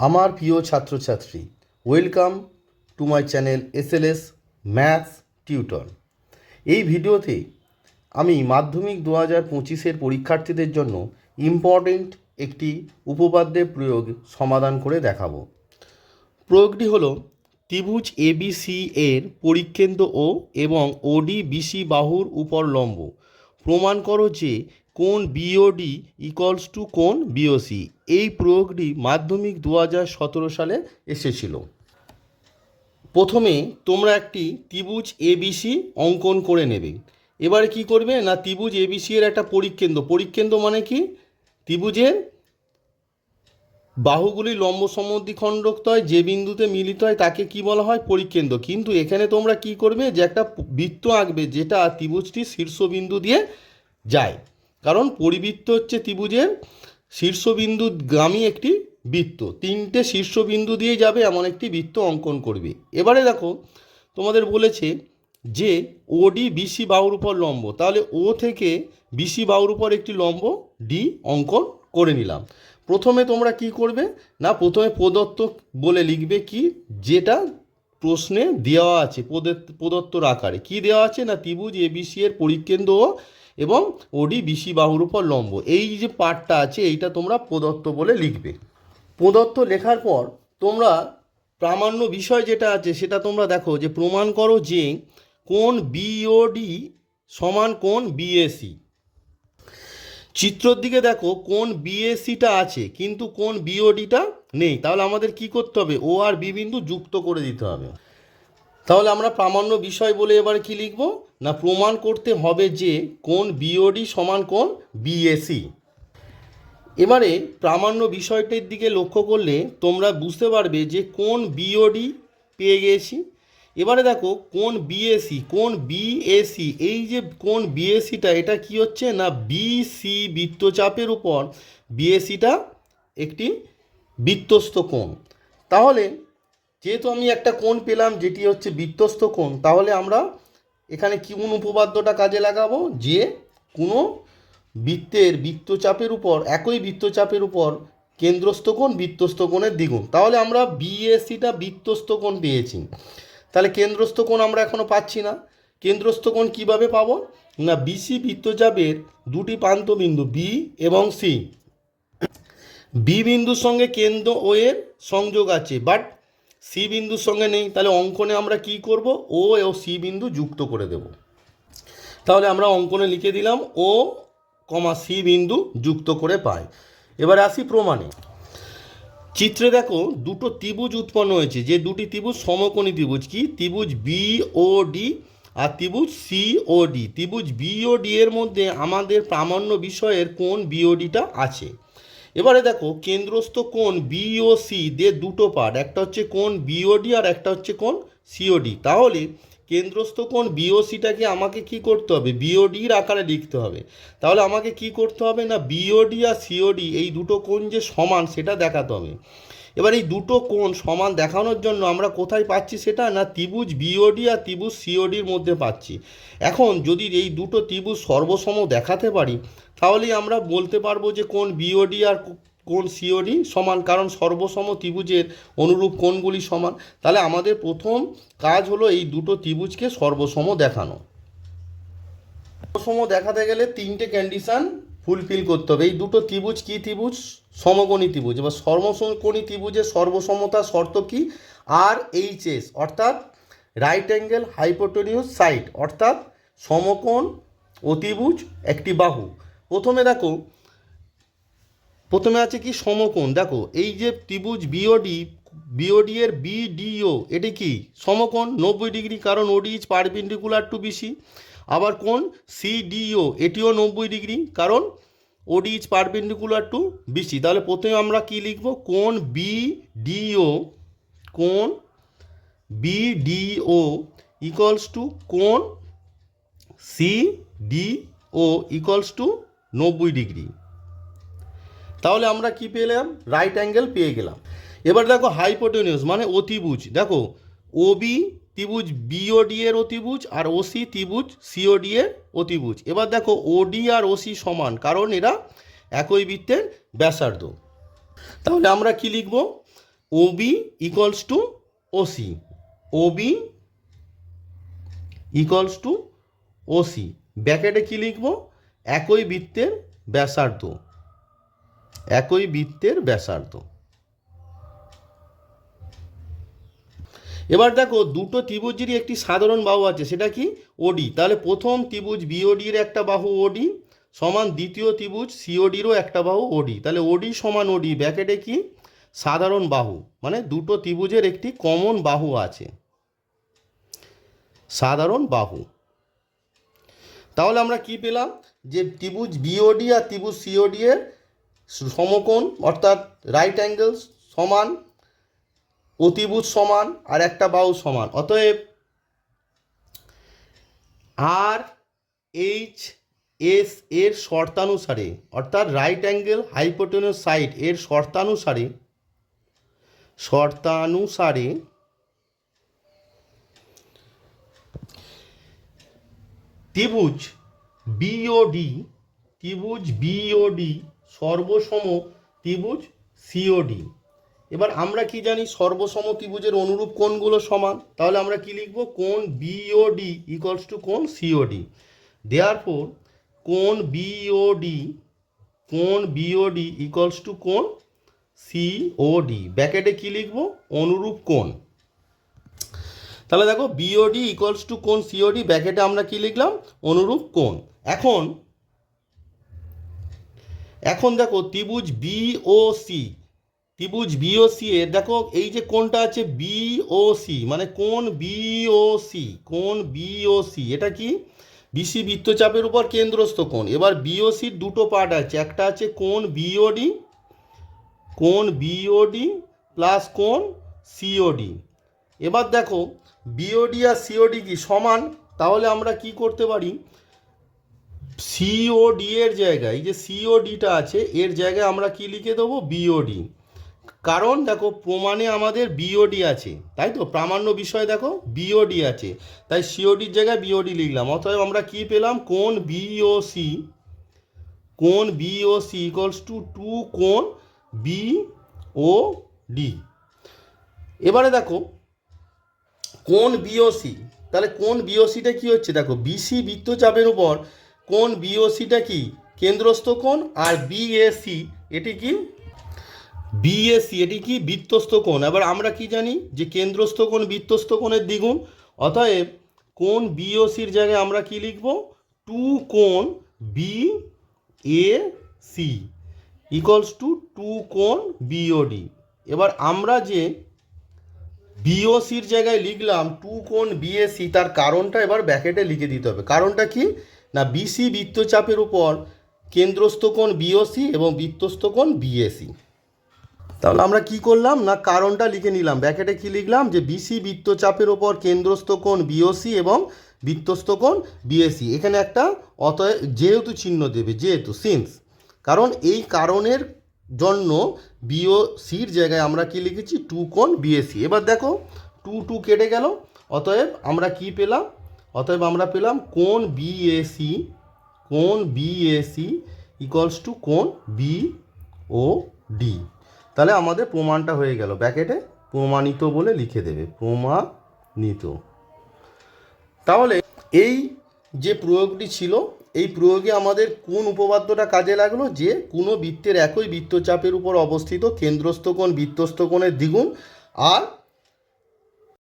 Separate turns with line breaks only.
আমার প্রিয় ছাত্রছাত্রী welcome to my channel SLS maths tutor এই ভিডিওতে আমি মাধ্যমিক দু হাজার পঁচিশের পরীক্ষার্থীদের জন্য ইম্পর্টেন্ট একটি উপপাদ্যের প্রয়োগ সমাধান করে দেখাবো। প্রয়োগটি হল ত্রিভুজ এবিসি এর পরিকেন্দ্র ও এবং ওডি বিসি বাহুর উপর লম্ব। প্রমাণ করো যে কোন বিওডি ইকলস টু কোন বিওসি এই প্রয়োগটি মাধ্যমিক দু সতেরো সালে এসেছিল। প্রথমে তোমরা একটি ত্রিভুজ এবিসি অঙ্কন করে নেবে। এবারে কি করবে? না, ত্রিভুজ এবিসি এর একটা পরিকেন্দ্র। পরিকেন্দ্র মানে কি? ত্রিভুজের বাহুগুলি লম্ব সমদ্বিখণ্ডক হয় যে বিন্দুতে মিলিত হয় তাকে কি বলা হয়? পরিকেন্দ্র। কিন্তু এখানে তোমরা কি করবে? যে একটা বৃত্ত আঁকবে যেটা ত্রিভুজটি শীর্ষবিন্দু দিয়ে যায়। কারণ পরিবৃত্ত হচ্ছে ত্রিভুজের শীর্ষবিন্দু গামী একটি বৃত্ত। তিনটে শীর্ষবিন্দু দিয়ে যাবে এমন একটি বৃত্ত অঙ্কন করবে। এবারে দেখো, তোমাদের বলেছে যে ওডি বিসি বাহুর উপর লম্ব। তাহলে ও থেকে বিসি বাহুর উপর একটি লম্ব ডি অঙ্কন করে নিলাম। প্রথমে তোমরা কি করবে? না, প্রথমে প্রদত্ত বলে লিখবে কি? যেটা প্রশ্নে দেওয়া আছে, প্রদত্ত প্রদত্তর আকারে। কি দেওয়া আছে? না, ত্রিভুজ এবিসি এর পরিকেন্দ্র এবং ওডি বিসি বাহুর উপর লম্ব। এই যে পার্টটা আছে, এইটা তোমরা প্রদত্ত বলে লিখবে। প্রদত্ত লেখার পর তোমরা প্রামাণ্য বিষয় যেটা আছে, সেটা তোমরা দেখো যে প্রমাণ করো যে কোন বিওডি সমান কোন বিএসি চিত্রর দিকে দেখো কোন বিএসিটা আছে, কিন্তু কোন বিওডিটা নেই। তাহলে আমাদের কি করতে হবে? ও আর বি বিন্দু যুক্ত করে দিতে হবে। তাহলে আমরা প্রামাণ্য বিষয় বলে এবার কি লিখব? না, প্রমাণ করতে হবে যে কোন বিওডি সমান কোন বিএসি এবারে প্রামাণ্য বিষয়টির দিকে লক্ষ্য করলে তোমরা বুঝতে পারবে যে কোন বিওডি পেয়ে গেছি। এবারে দেখো, কোন বিএসি কোন বিএসি এই যে কোন বিএসিটা এটা কি হচ্ছে? না বিসি বৃত্তচাপের উপর বিএসিটা একটি বৃত্তস্থ কোণ। তাহলে যেহেতু আমি একটা কোণ পেলাম যেটি হচ্ছে বৃত্তস্থ কোণ, তাহলে আমরা এখানে কোন উপপাদ্যটা কাজে লাগাবো? যে কোনো বৃত্তের বৃত্তচাপের উপর, একই বৃত্তচাপের উপর কেন্দ্রস্থ কোণ বৃত্তস্থ কোণের দ্বিগুণ। তাহলে আমরা বিএসসিটা বৃত্তস্থ কোণ পেয়েছি। তাহলে কেন্দ্রস্থ কোণ আমরা এখনও পাচ্ছি না। কেন্দ্রস্থ কোণ কীভাবে পাবো? না, বিসি বৃত্তচাপের দুটি প্রান্তবিন্দু, বি এবং সি। বি বিন্দুর সঙ্গে কেন্দ্র ও এর সংযোগ আছে, বাট সি বিন্দুর সঙ্গে নেই, তাহলে অঙ্কনে আমরা কি করব? ও ও সি বিন্দু যুক্ত করে দেব। তাহলে আমরা অঙ্কনে লিখে দিলাম ও কমা সি বিন্দু যুক্ত করে পাই। এবারে আসি প্রমাণে। চিত্রে দেখো, দুটো ত্রিভুজ উৎপন্ন হয়েছে। যে দুটি ত্রিভুজ সমকোণী ত্রিভুজ কি? ত্রিভুজ বি ও ডি আর ত্রিভুজ সি ও ডি ত্রিভুজ বি ও ডি এর মধ্যে আমাদের প্রামাণ্য বিষয়ের কোন বিওডিটা আছে। এবারে দেখো, কেন্দ্রস্থ কোণ বিওসি দিয়ে দুটো পার্ট একটা হচ্ছে কোণ বিওডি আর একটা হচ্ছে কোণ সিওডি তাহলে কেন্দ্রস্থ কোণ বিওসিটাকে আমাকে কি করতে হবে? বিওডির আকারে লিখতে হবে। তাহলে আমাকে কি করতে হবে না বিওডি আর সিওডি এই দুটো কোণ যে সমান সেটা দেখাতে হবে। এবার এই দুটো কোণ সমান দেখানোর জন্য আমরা কোথায় পাচ্ছি সেটা না ত্রিভুজ বিওডি আর ত্রিভুজ সিওডির মধ্যে পাচ্ছি। এখন যদি এই দুটো ত্রিভুজ সর্বসম দেখাতে পারি তাহলেই আমরা বলতে পারব যে কোন বিওডি আর কোন সিওডি সমান, কারণ সর্বসম ত্রিভুজের অনুরূপ কোণগুলি সমান? তাহলে আমাদের প্রথম কাজ হলো এই দুটো ত্রিভুজকে সর্বসম দেখানো। সর্বসম দেখাতে গেলে তিনটে কন্ডিশন ফুলফিল করতে হবে। এই দুটো ত্রিভুজ কি ত্রিভুজ? সমকোণী ত্রিভুজ। এবার সমকোণী ত্রিভুজের সর্বসমতা শর্ত কি? আর এইচ এস অর্থাৎ রাইট অ্যাঙ্গেল হাইপোটোনিউস সাইড অর্থাৎ সমকোণ অতিভুজ একটি বাহু। প্রথমে দেখো, প্রথমে আছে কি সমকোণ? দেখো, এই যে ত্রিভুজ বিওডি বিওডি এর বিডিও এটি কি? সমকোণ, নব্বই ডিগ্রি, কারণ ওডি ইজ পারপেন্ডিকুলার টু বিসি আবার কোণ? সিডিও এটিও নব্বই ডিগ্রি, কারণ ওডি ইজ পারপেন্ডিকুলার টু বিসি তাহলে প্রথমে আমরা কি লিখব? কোণ বিডিও কোণ বিডিও ইকুয়ালস টু কোণ C D O equals to নব্বই ডিগ্রি। তাহলে আমরা কি পেলাম? রাইট অ্যাঙ্গেল পেয়ে গেলাম। এবার দেখো হাইপোটেনিউস মানে অতিভুজ। দেখো ওবি ত্রিভুজ বিওডি এর অতিভুজ আর ওসি ত্রিভুজ সিওডি এর অতিভুজ। এবার দেখো ওডি আর ওসি সমান, কারণ এরা একই বৃত্তের ব্যাসার্ধ। তাহলে আমরা কি লিখব? OB equals to OC OB equals to OC ব্যাকেটে কি লিখব? একই বৃত্তের ব্যাসার্ধ। একই বৃত্তের ব্যাসার্ধ। এবার দেখো, দুটো ত্রিভুজেরই একটি সাধারণ বাহু আছে, সেটা কি? ওডি তাহলে প্রথম ত্রিভুজ বিওডির একটা বাহু ওডি সমান দ্বিতীয় ত্রিভুজ সিওডিরও একটা বাহু ওডি তাহলে ওডি সমান ওডি ব্যাকেটে কি? সাধারণ বাহু মানে দুটো ত্রিভুজের একটি কমন বাহু আছে। সাধারণ বাহু। তাহলে আমরা কি পেলাম? যে ত্রিভুজ বিওডি আর ত্রিভুজ সিওডি এর সমকোণ, অর্থাৎ রাইট অ্যাঙ্গেল সমান, অতিভুজ সমান আর একটা বাহু সমান। অতএব আর এইচ এস এর শর্তানুসারে, অর্থাৎ রাইট অ্যাঙ্গেল হাইপোটেনাস সাইড এর শর্তানুসারে শর্তানুসারে ত্রিভুজ বিওডি ত্রিভুজ বিওডি সর্বসম ত্রিভুজ সিওডি এবার আমরা কি জানি সর্বসম ত্রিভুজের অনুরূপ কোণগুলো সমান? তাহলে আমরা কি লিখব? কোণ বিওডি ইকুয়ালস টু কোণ সিওডি দেয়ার ফোর কোণ বিওডি কোণ বিওডি ইকুয়ালস টু কোণ সিওডি ব্যাকেটে কি লিখব? অনুরূপ কোণ তাহলে দেখো বিওডি ইকুয়ালস টু কোণ সিওডি ব্যাকেটে আমরা কি লিখলাম? অনুরূপ কোণ এখন এখন দেখো ত্রিভুজ বিওসি ত্রিভুজ বিওসি এর, দেখো এই যে কোনটা আছে বিওসি মানে কোন বিওসি কোণ বিওসি এটা কি? বিসি বৃত্তচাপের উপর কেন্দ্রস্থ কোণ। এবার বিওসির দুটো পার্ট আছে, একটা আছে কোন বিওডি কোণ বিওডি প্লাস কোণ সিওডি এবার দেখো বিওডি আর সিওডি কি সমান? তাহলে আমরা কি করতে পারি? সিওডি এর জায়গায়, এই যে সিওডিটা আছে, এর জায়গায় আমরা কি লিখে দেবো? বিওডি কারণ দেখো, প্রমাণে আমাদের বিওডি আছে, তাই তো? প্রামাণ্য বিষয় দেখো বিওডি আছে। তাই সিওডির জায়গায় বিওডি লিখলাম। অতএব আমরা কি পেলাম? কোন বিওসি কোন বিওসি ইকলস টু টু কোন বি ও ডি এবারে দেখো কোন বিওসি তাহলে কোন বিওসিটা কি হচ্ছে? দেখো বিসি বৃত্তচাপের উপর কোন বিওসিটা কি? কেন্দ্রস্থ কোণ আর বিএসি এটি কি? বিএসি এটি কি? বৃত্তস্থ কোণ। এবার আমরা কি জানি? যে কেন্দ্রস্থ কোণ, বৃত্তস্থ কোণের দ্বিগুণ। অতএব কোন বিওসির জায়গায় আমরা কি লিখব? টু কোণ B A C equals to two কোণ বিওডি এবার আমরা যে বিওসির জায়গায় লিখলাম টু কোণ বিএসি তার কারণটা এবার ব্যাকেটে লিখে দিতে হবে। কারণটা কি? না বিসি বৃত্তচাপের উপর কেন্দ্রস্থ কোণ বিওসি এবং বৃত্তস্থ কোণ বিএসি তাহলে আমরা কি করলাম? না কারণটা লিখে নিলাম। ব্যাকেটে কি লিখলাম? যে বিসি বৃত্তচাপের ওপর কেন্দ্রস্থ কোণ বিওসি এবং বৃত্তস্থ কোণ বিএসি এখানে একটা অতএব যেহেতু চিহ্ন দেবে, যেহেতু সিন্স কারণ এই কারণের জন্য বিওসির জায়গায় আমরা কি লিখেছি? টু কোণ বিএসি এবার দেখো, টু টু কেটে গেল। অতএব আমরা কি পেলাম? অতএব আমরা পেলাম কোন বিএসি কোণ বিএসি ইকলস টু কোন বি ও ডি তাহলে আমাদের প্রমাণটা হয়ে গেল, ব্যাকেটে প্রমাণিত বলে লিখে দেবে, প্রমাণিত। তাহলে এই যে প্রয়োগটি ছিল, এই প্রয়োগে আমাদের কোন উপপাদ্যটা কাজে লাগল? যে কোনো বৃত্তের একই বৃত্তচাপের উপর অবস্থিত কেন্দ্রস্থ কোণ বৃত্তস্থ কোণের দ্বিগুণ, আর